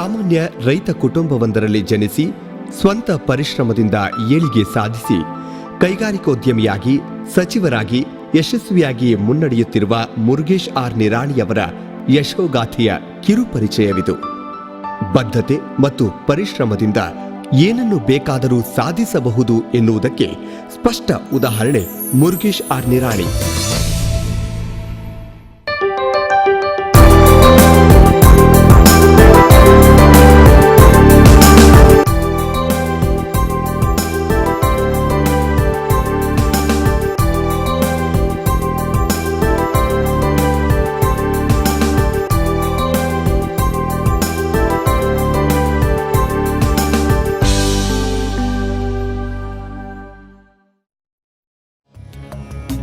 ಸಾಮಾನ್ಯ ರೈತ ಕುಟುಂಬವೊಂದರಲ್ಲಿ ಜನಿಸಿ ಸ್ವಂತ ಪರಿಶ್ರಮದಿಂದ ಏಳಿಗೆ ಸಾಧಿಸಿ ಕೈಗಾರಿಕೋದ್ಯಮಿಯಾಗಿ, ಸಚಿವರಾಗಿ, ಯಶಸ್ವಿಯಾಗಿ ಮುನ್ನಡೆಯುತ್ತಿರುವ ಮುರುಗೇಶ್ ಆರ್ ನಿರಾಣಿಯವರ ಯಶೋಗಾಥೆಯ ಕಿರುಪರಿಚಯವಿದು. ಬದ್ಧತೆ ಮತ್ತು ಪರಿಶ್ರಮದಿಂದ ಏನನ್ನು ಬೇಕಾದರೂ ಸಾಧಿಸಬಹುದು ಎನ್ನುವುದಕ್ಕೆ ಸ್ಪಷ್ಟ ಉದಾಹರಣೆ ಮುರುಗೇಶ್ ಆರ್ ನಿರಾಣಿ.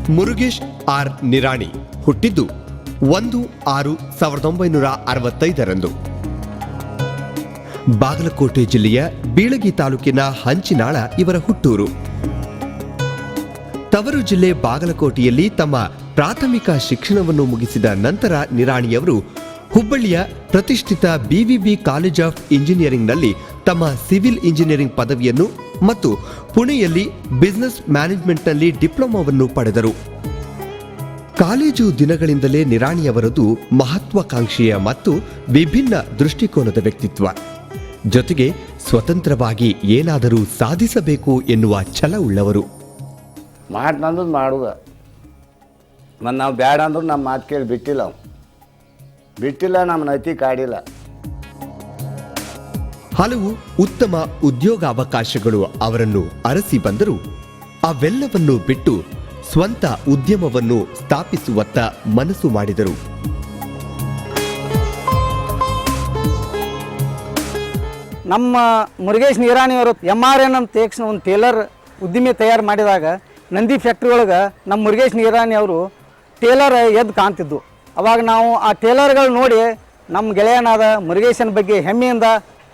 ಮುರುಗೇಶ್ ಆರ್ ನಿರಾಣಿ ಹುಟ್ಟಿದ್ದು ಒಂದು ಆರು ಸಾವಿರದ ಒಂಬೈನೂರ ಅರವತ್ತೈದರಂದು. ಬಾಗಲಕೋಟೆ ಜಿಲ್ಲೆಯ ಬೀಳಗಿ ತಾಲೂಕಿನ ಹಂಚಿನಾಳ ಇವರ ಹುಟ್ಟೂರು. ತವರು ಜಿಲ್ಲೆ ಬಾಗಲಕೋಟೆಯಲ್ಲಿ ತಮ್ಮ ಪ್ರಾಥಮಿಕ ಶಿಕ್ಷಣವನ್ನು ಮುಗಿಸಿದ ನಂತರ ನಿರಾಣಿಯವರು ಹುಬ್ಬಳ್ಳಿಯ ಪ್ರತಿಷ್ಠಿತ ಬಿವಿಬಿ ಕಾಲೇಜ್ ಆಫ್ ಇಂಜಿನಿಯರಿಂಗ್ನಲ್ಲಿ ತಮ್ಮ ಸಿವಿಲ್ ಇಂಜಿನಿಯರಿಂಗ್ ಪದವಿಯನ್ನು ಮತ್ತು ಪುಣೆಯಲ್ಲಿ ಬಿಸಿನೆಸ್ ಮ್ಯಾನೇಜ್ಮೆಂಟ್ನಲ್ಲಿ ಡಿಪ್ಲೊಮಾವನ್ನು ಪಡೆದರು. ಕಾಲೇಜು ದಿನಗಳಿಂದಲೇ ನಿರಾಣಿಯವರದು ಮಹತ್ವಾಕಾಂಕ್ಷೆಯ ಮತ್ತು ವಿಭಿನ್ನ ದೃಷ್ಟಿಕೋನದ ವ್ಯಕ್ತಿತ್ವ. ಜೊತೆಗೆ ಸ್ವತಂತ್ರವಾಗಿ ಏನಾದರೂ ಸಾಧಿಸಬೇಕು ಎನ್ನುವ ಛಲ ಉಳ್ಳವರು. ನಂದು ಮಾಡುವ ನಾವು ಬೇಡ ಅಂದ್ರು ನಮ್ಮ ಮಾತು ಕೇಳಿ ಬಿಟ್ಟಿಲ್ಲ ಬಿಟ್ಟಿಲ್ಲ ನಮ್ಮ ನೈತಿ ಕಾಡಿಲ್ಲ. ಹಲವು ಉತ್ತಮ ಉದ್ಯೋಗಾವಕಾಶಗಳು ಅವರನ್ನು ಅರಸಿ ಬಂದರು. ಅವೆಲ್ಲವನ್ನು ಬಿಟ್ಟು ಸ್ವಂತ ಉದ್ಯಮವನ್ನು ಸ್ಥಾಪಿಸುವತ್ತ ಮನಸ್ಸು ಮಾಡಿದರು. ನಮ್ಮ ಮುರುಗೇಶ್ ನಿರಾಣಿಯವರು ಎಂ ಆರ್ ಎನ್ ಅಂತ ತೇಕ್ಷಣ ಒಂದು ಟೇಲರ್ ಉದ್ದಿಮೆ ತಯಾರು ಮಾಡಿದಾಗ ನಂದಿ ಫ್ಯಾಕ್ಟ್ರಿ ಒಳಗೆ ನಮ್ಮ ಮುರುಗೇಶ್ ನೀರಾಣಿ ಅವರು ಟೇಲರ್ ಎದ್ದು ಕಾಣ್ತಿದ್ದು ಅವಾಗ ನಾವು ಆ ಟೇಲರ್ಗಳು ನೋಡಿ ನಮ್ಮ ಗೆಳೆಯನಾದ ಮುರುಗೇಶನ ಬಗ್ಗೆ ಹೆಮ್ಮೆಯಿಂದ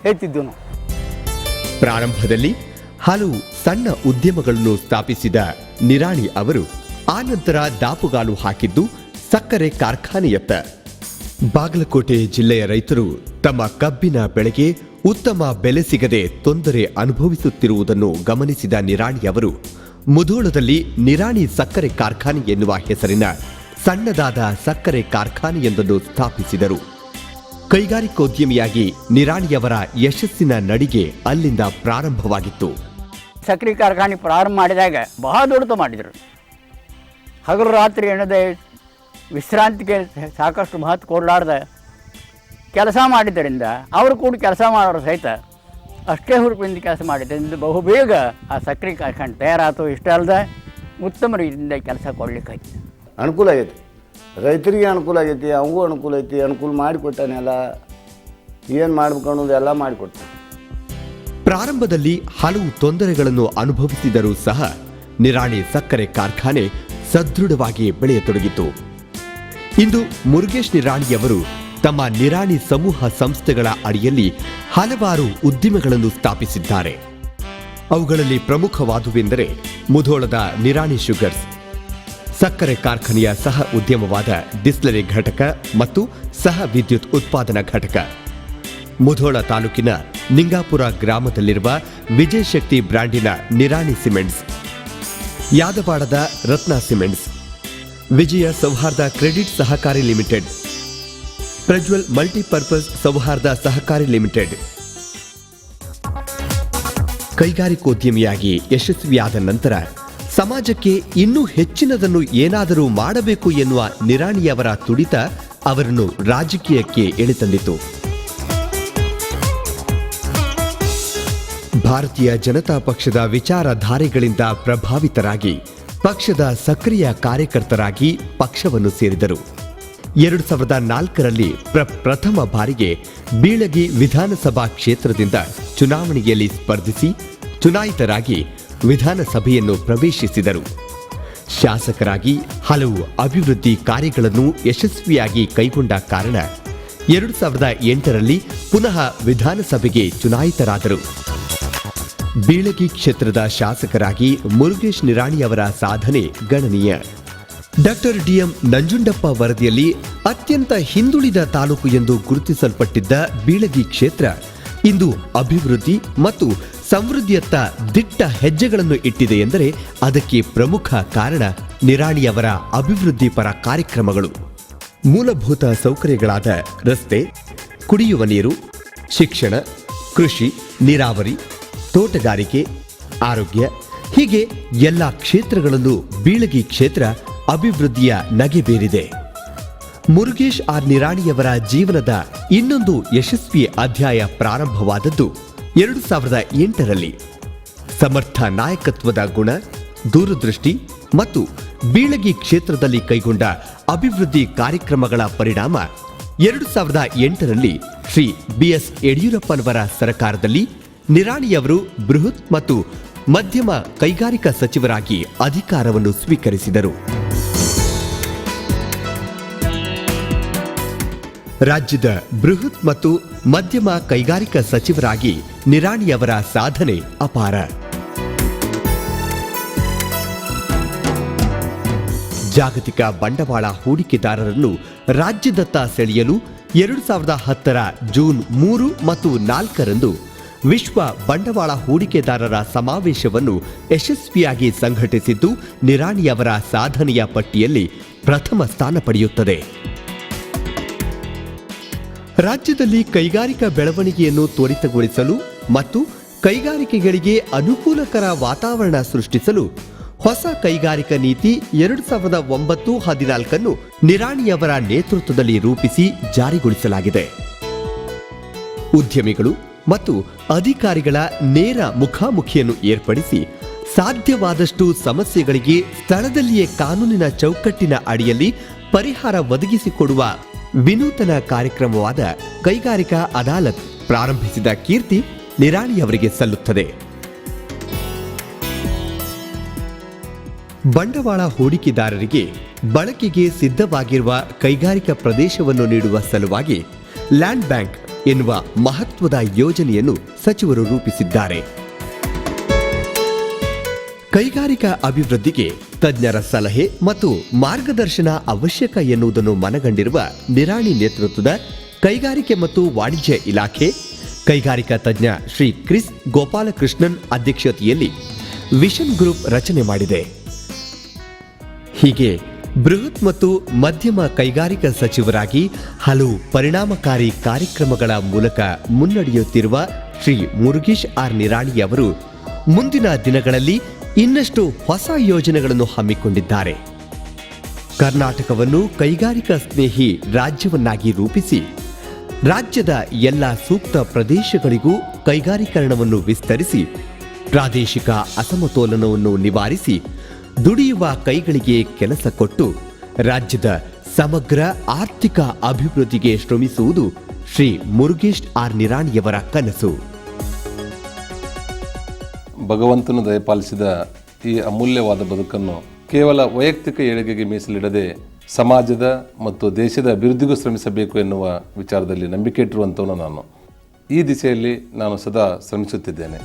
ಹೇಳ್ತಿದ್ದೆವು ಪ್ರಾರಂಭದಲ್ಲಿ ಹಲವು ಸಣ್ಣ ಉದ್ಯಮಗಳನ್ನು ಸ್ಥಾಪಿಸಿದ ನಿರಾಣಿ ಅವರು ಆನಂತರ ದಾಪುಗಾಲು ಹಾಕಿದ್ದು ಸಕ್ಕರೆ ಕಾರ್ಖಾನೆಯತ್ತ. ಬಾಗಲಕೋಟೆ ಜಿಲ್ಲೆಯ ರೈತರು ತಮ್ಮ ಕಬ್ಬಿನ ಬೆಳೆಗೆ ಉತ್ತಮ ಬೆಲೆ ಸಿಗದೆ ತೊಂದರೆ ಅನುಭವಿಸುತ್ತಿರುವುದನ್ನು ಗಮನಿಸಿದ ನಿರಾಣಿ ಅವರು, ಮುಧೋಳದಲ್ಲಿ ನಿರಾಣಿ ಸಕ್ಕರೆ ಕಾರ್ಖಾನೆ ಎನ್ನುವ ಹೆಸರಿನ ಸಣ್ಣದಾದ ಸಕ್ಕರೆ ಕಾರ್ಖಾನೆಯೊಂದನ್ನು ಸ್ಥಾಪಿಸಿದರು. ಕೈಗಾರಿಕೋದ್ಯಮಿಯಾಗಿ ನಿರಾಣಿಯವರ ಯಶಸ್ಸಿನ ನಡಿಗೆ ಅಲ್ಲಿಂದ ಪ್ರಾರಂಭವಾಗಿತ್ತು. ಸಕ್ಕರೆ ಕಾರ್ಖಾನೆ ಪ್ರಾರಂಭ ಮಾಡಿದಾಗ ಬಹಳ ದೊಡ್ಡದು ಮಾಡಿದರು. ಹಗಲು ರಾತ್ರಿ ಎನ್ನದೆ ವಿಶ್ರಾಂತಿಗೆ ಸಾಕಷ್ಟು ಮಹತ್ವ ಕೊಡಲಾರ್ದ ಕೆಲಸ ಮಾಡಿದ್ದರಿಂದ ಅವರು ಕೂಡ ಕೆಲಸ ಮಾಡೋರು ಸಹಿತ ಅಷ್ಟೇ ಹುರುಪಿನಿಂದ ಕೆಲಸ ಮಾಡಿದ್ದರಿಂದ ಬಹುಬೇಗ ಆ ಸಕ್ಕರೆ ಕಾರ್ಖಾನೆ ತಯಾರಾಯ್ತು ಇಷ್ಟ ಅಲ್ಲದೆ ಉತ್ತಮ ರೀತಿಯಿಂದ ಕೆಲಸ ಕೊಡಲಿಕ್ಕೆ ಅನುಕೂಲ ಆಗೈತಿ. ರೈತರಿಗೆ ಅನುಕೂಲ ಆಗೈತಿ, ಅವಂಗೂ ಅನುಕೂಲ ಐತಿ, ಅನುಕೂಲ ಮಾಡಿಕೊಟ್ಟಾನೆಲ್ಲ ಏನು ಮಾಡ್ಬೇಕು ಅನ್ನೋದು ಎಲ್ಲ ಮಾಡಿಕೊಡ್ತಾನೆ ಪ್ರಾರಂಭದಲ್ಲಿ ಹಲವು ತೊಂದರೆಗಳನ್ನು ಅನುಭವಿಸಿದರೂ ಸಹ ನಿರಾಣಿ ಸಕ್ಕರೆ ಕಾರ್ಖಾನೆ ಸದೃಢವಾಗಿ ಬೆಳೆಯತೊಡಗಿತು. ಇಂದು ಮುರುಗೇಶ್ ನಿರಾಣಿಯವರು ತಮ್ಮ ನಿರಾಣಿ ಸಮೂಹ ಸಂಸ್ಥೆಗಳ ಅಡಿಯಲ್ಲಿ ಹಲವಾರು ಉದ್ದಿಮೆಗಳನ್ನು ಸ್ಥಾಪಿಸಿದ್ದಾರೆ. ಅವುಗಳಲ್ಲಿ ಪ್ರಮುಖವಾದುವೆಂದರೆ ಮುಧೋಳದ ನಿರಾಣಿ ಶುಗರ್ಸ್. ಸಕ್ಕರೆ ಕಾರ್ಖಾನೆಯ ಸಹ ಉದ್ಯಮವಾದ ಡಿಸ್ಲರಿ ಘಟಕ ಮತ್ತು ಸಹ ವಿದ್ಯುತ್ ಉತ್ಪಾದನಾ ಘಟಕ. ಮುಧೋಳ ತಾಲೂಕಿನ ನಿಂಗಾಪುರ ಗ್ರಾಮದಲ್ಲಿರುವ ವಿಜಯ ಶಕ್ತಿ ಬ್ರ್ಯಾಂಡಿನ ನಿರಾಣಿ ಸಿಮೆಂಟ್ಸ್, ಯಾದವಾಡದ ರತ್ನ ಸಿಮೆಂಟ್ಸ್, ವಿಜಯ ಸೌಹಾರ್ದ ಕ್ರೆಡಿಟ್ ಸಹಕಾರಿ ಲಿಮಿಟೆಡ್, ಪ್ರಜ್ವಲ್ ಮಲ್ಟಿಪರ್ಪಸ್ ಸೌಹಾರ್ದ ಸಹಕಾರಿ ಲಿಮಿಟೆಡ್. ಕೈಗಾರಿಕೋದ್ಯಮಿಯಾಗಿ ಯಶಸ್ವಿಯಾದ ನಂತರ ಸಮಾಜಕ್ಕೆ ಇನ್ನೂ ಹೆಚ್ಚಿನದನ್ನು ಏನಾದರೂ ಮಾಡಬೇಕು ಎನ್ನುವ ನಿರಾಣಿಯವರ ತುಡಿತ ಅವರನ್ನು ರಾಜಕೀಯಕ್ಕೆ ಎಳೆತಂದಿತು. ಭಾರತೀಯ ಜನತಾ ಪಕ್ಷದ ವಿಚಾರಧಾರೆಗಳಿಂದ ಪ್ರಭಾವಿತರಾಗಿ, ಪಕ್ಷದ ಸಕ್ರಿಯ ಕಾರ್ಯಕರ್ತರಾಗಿ ಪಕ್ಷವನ್ನು ಸೇರಿದರು. ಎರಡು ಸಾವಿರದ ನಾಲ್ಕರಲ್ಲಿ ಪ್ರ, ಪ್ರಥಮ ಬಾರಿಗೆ ಬೀಳಗಿ ವಿಧಾನಸಭಾ ಕ್ಷೇತ್ರದಿಂದ ಚುನಾವಣೆಯಲ್ಲಿ ಸ್ಪರ್ಧಿಸಿ, ಚುನಾಯಿತರಾಗಿ ವಿಧಾನಸಭೆಯನ್ನು ಪ್ರವೇಶಿಸಿದರು. ಶಾಸಕರಾಗಿ ಹಲವು ಅಭಿವೃದ್ಧಿ ಕಾರ್ಯಗಳನ್ನು ಯಶಸ್ವಿಯಾಗಿ ಕೈಗೊಂಡ ಕಾರಣ ಎರಡು ಸಾವಿರದ ಎಂಟರಲ್ಲಿ ಪುನಃ ವಿಧಾನಸಭೆಗೆ ಚುನಾಯಿತರಾದರು. ಬೀಳಗಿ ಕ್ಷೇತ್ರದ ಶಾಸಕರಾಗಿ ಮುರುಗೇಶ್ ನಿರಾಣಿಯವರ ಸಾಧನೆ ಗಣನೀಯ. ಡಾಕ್ಟರ್ ಡಿಎಂ ನಂಜುಂಡಪ್ಪ ವರದಿಯಲ್ಲಿ ಅತ್ಯಂತ ಹಿಂದುಳಿದ ತಾಲೂಕು ಎಂದು ಗುರುತಿಸಲ್ಪಟ್ಟಿದ್ದ ಬೀಳಗಿ ಕ್ಷೇತ್ರ ಇಂದು ಅಭಿವೃದ್ಧಿ ಮತ್ತು ಸಮೃದ್ಧಿಯತ್ತ ದಿಟ್ಟ ಹೆಜ್ಜೆಗಳನ್ನು ಇಟ್ಟಿದೆ ಎಂದರೆ ಅದಕ್ಕೆ ಪ್ರಮುಖ ಕಾರಣ ನಿರಾಣಿಯವರ ಅಭಿವೃದ್ಧಿ ಪರ ಕಾರ್ಯಕ್ರಮಗಳು. ಮೂಲಭೂತ ಸೌಕರ್ಯಗಳಾದ ರಸ್ತೆ, ಕುಡಿಯುವ ನೀರು, ಶಿಕ್ಷಣ, ಕೃಷಿ, ನೀರಾವರಿ, ತೋಟಗಾರಿಕೆ, ಆರೋಗ್ಯ, ಹೀಗೆ ಎಲ್ಲ ಕ್ಷೇತ್ರಗಳಲ್ಲೂ ಬೀಳಗಿ ಕ್ಷೇತ್ರ ಅಭಿವೃದ್ಧಿಯ ನಗೆ ಬೀರಿದೆ. ಮುರುಗೇಶ್ ಆರ್ ನಿರಾಣಿಯವರ ಜೀವನದ ಇನ್ನೊಂದು ಯಶಸ್ವಿ ಅಧ್ಯಾಯ ಪ್ರಾರಂಭವಾದದ್ದು ಎರಡು ಸಾವಿರದ ಎಂಟರಲ್ಲಿ. ಸಮರ್ಥ ನಾಯಕತ್ವದ ಗುಣ, ದೂರದೃಷ್ಟಿ ಮತ್ತು ಬೀಳಗಿ ಕ್ಷೇತ್ರದಲ್ಲಿ ಕೈಗೊಂಡ ಅಭಿವೃದ್ಧಿ ಕಾರ್ಯಕ್ರಮಗಳ ಪರಿಣಾಮ ಎರಡು ಸಾವಿರದ ಎಂಟರಲ್ಲಿ ಶ್ರೀ ಬಿಎಸ್ ಯಡಿಯೂರಪ್ಪನವರ ಸರ್ಕಾರದಲ್ಲಿ ನಿರಾಣಿಯವರು ಬೃಹತ್ ಮತ್ತು ಮಧ್ಯಮ ಕೈಗಾರಿಕಾ ಸಚಿವರಾಗಿ ಅಧಿಕಾರವನ್ನು ಸ್ವೀಕರಿಸಿದರು. ರಾಜ್ಯದ ಬೃಹತ್ ಮತ್ತು ಮಧ್ಯಮ ಕೈಗಾರಿಕಾ ಸಚಿವರಾಗಿ ನಿರಾಣಿಯವರ ಸಾಧನೆ ಅಪಾರ. ಜಾಗತಿಕ ಬಂಡವಾಳ ಹೂಡಿಕೆದಾರರನ್ನು ರಾಜ್ಯದತ್ತ ಸೆಳೆಯಲು ಎರಡು ಸಾವಿರದ ಹತ್ತರ ಜೂನ್ ಮೂರು ಮತ್ತು ನಾಲ್ಕರಂದು ವಿಶ್ವ ಬಂಡವಾಳ ಹೂಡಿಕೆದಾರರ ಸಮಾವೇಶವನ್ನು ಯಶಸ್ವಿಯಾಗಿ ಸಂಘಟಿಸಿದ್ದು ನಿರಾಣಿಯವರ ಸಾಧನೆಯ ಪಟ್ಟಿಯಲ್ಲಿ ಪ್ರಥಮ ಸ್ಥಾನ ಪಡೆಯುತ್ತದೆ. ರಾಜ್ಯದಲ್ಲಿ ಕೈಗಾರಿಕಾ ಬೆಳವಣಿಗೆಯನ್ನು ತ್ವರಿತಗೊಳಿಸಲು ಮತ್ತು ಕೈಗಾರಿಕೆಗಳಿಗೆ ಅನುಕೂಲಕರ ವಾತಾವರಣ ಸೃಷ್ಟಿಸಲು ಹೊಸ ಕೈಗಾರಿಕಾ ನೀತಿ ಎರಡು ಸಾವಿರದ ಒಂಬತ್ತು ಹದಿನಾಲ್ಕನ್ನು ನಿರಾಣಿಯವರ ನೇತೃತ್ವದಲ್ಲಿ ರೂಪಿಸಿ ಜಾರಿಗೊಳಿಸಲಾಗಿದೆ. ಉದ್ಯಮಿಗಳು ಮತ್ತು ಅಧಿಕಾರಿಗಳ ನೇರ ಮುಖಾಮುಖಿಯನ್ನು ಏರ್ಪಡಿಸಿ ಸಾಧ್ಯವಾದಷ್ಟು ಸಮಸ್ಯೆಗಳಿಗೆ ಸ್ಥಳದಲ್ಲಿಯೇ ಕಾನೂನಿನ ಚೌಕಟ್ಟಿನ ಅಡಿಯಲ್ಲಿ ಪರಿಹಾರ ಒದಗಿಸಿಕೊಡುವ ವಿನೂತನ ಕಾರ್ಯಕ್ರಮವಾದ ಕೈಗಾರಿಕಾ ಅದಾಲತ್ ಪ್ರಾರಂಭಿಸಿದ ಕೀರ್ತಿ ನಿರಾಣಿಯವರಿಗೆ ಸಲ್ಲುತ್ತದೆ. ಬಂಡವಾಳ ಹೂಡಿಕೆದಾರರಿಗೆ ಬಳಕೆಗೆ ಸಿದ್ಧವಾಗಿರುವ ಕೈಗಾರಿಕಾ ಪ್ರದೇಶವನ್ನು ನೀಡುವ ಸಲುವಾಗಿ ಲ್ಯಾಂಡ್ ಬ್ಯಾಂಕ್ ಎನ್ನುವ ಮಹತ್ವದ ಯೋಜನೆಯನ್ನು ಸಚಿವರು ರೂಪಿಸಿದ್ದಾರೆ. ಕೈಗಾರಿಕಾ ಅಭಿವೃದ್ಧಿಗೆ ತಜ್ಞರ ಸಲಹೆ ಮತ್ತು ಮಾರ್ಗದರ್ಶನ ಅವಶ್ಯಕ ಎನ್ನುವುದನ್ನು ಮನಗಂಡಿರುವ ನಿರಾಣಿ ನೇತೃತ್ವದ ಕೈಗಾರಿಕೆ ಮತ್ತು ವಾಣಿಜ್ಯ ಇಲಾಖೆ, ಕೈಗಾರಿಕಾ ತಜ್ಞ ಶ್ರೀ ಕ್ರಿಸ್ ಗೋಪಾಲಕೃಷ್ಣನ್ ಅಧ್ಯಕ್ಷತೆಯಲ್ಲಿ ವಿಷನ್ ಗ್ರೂಪ್ ರಚನೆ ಮಾಡಿದೆ. ಹೀಗೆ ಬೃಹತ್ ಮತ್ತು ಮಧ್ಯಮ ಕೈಗಾರಿಕಾ ಸಚಿವರಾಗಿ ಹಲವು ಪರಿಣಾಮಕಾರಿ ಕಾರ್ಯಕ್ರಮಗಳ ಮೂಲಕ ಮುನ್ನಡೆಯುತ್ತಿರುವ ಶ್ರೀ ಮುರುಗೇಶ್ ಆರ್ ನಿರಾಣಿ ಅವರು ಮುಂದಿನ ದಿನಗಳಲ್ಲಿ ಇನ್ನಷ್ಟು ಹೊಸ ಯೋಜನೆಗಳನ್ನು ಹಮ್ಮಿಕೊಂಡಿದ್ದಾರೆ. ಕರ್ನಾಟಕವನ್ನು ಕೈಗಾರಿಕಾ ಸ್ನೇಹಿ ರಾಜ್ಯವನ್ನಾಗಿ ರೂಪಿಸಿ, ರಾಜ್ಯದ ಎಲ್ಲ ಸೂಕ್ತ ಪ್ರದೇಶಗಳಿಗೂ ಕೈಗಾರೀಕರಣವನ್ನು ವಿಸ್ತರಿಸಿ, ಪ್ರಾದೇಶಿಕ ಅಸಮತೋಲನವನ್ನು ನಿವಾರಿಸಿ, ದುಡಿಯುವ ಕೈಗಳಿಗೆ ಕೆಲಸ ಕೊಟ್ಟು, ರಾಜ್ಯದ ಸಮಗ್ರ ಆರ್ಥಿಕ ಅಭಿವೃದ್ಧಿಗೆ ಶ್ರಮಿಸುವುದು ಶ್ರೀ ಮುರುಗೇಶ್ ಆರ್ ನಿರಾಣಿಯವರ ಕನಸು. ಭಗವಂತನು ದಯಪಾಲಿಸಿದ ಈ ಅಮೂಲ್ಯವಾದ ಬದುಕನ್ನು ಕೇವಲ ವೈಯಕ್ತಿಕ ಏಳಿಗೆಗೆ ಮೀಸಲಿಡದೆ ಸಮಾಜದ ಮತ್ತು ದೇಶದ ಅಭಿವೃದ್ಧಿಗೂ ಶ್ರಮಿಸಬೇಕು ಎನ್ನುವ ವಿಚಾರದಲ್ಲಿ ನಂಬಿಕೆ ಇಟ್ಟಿರುವಂಥವನು ನಾನು. ಈ ದಿಸೆಯಲ್ಲಿ ನಾನು ಸದಾ ಶ್ರಮಿಸುತ್ತಿದ್ದೇನೆ.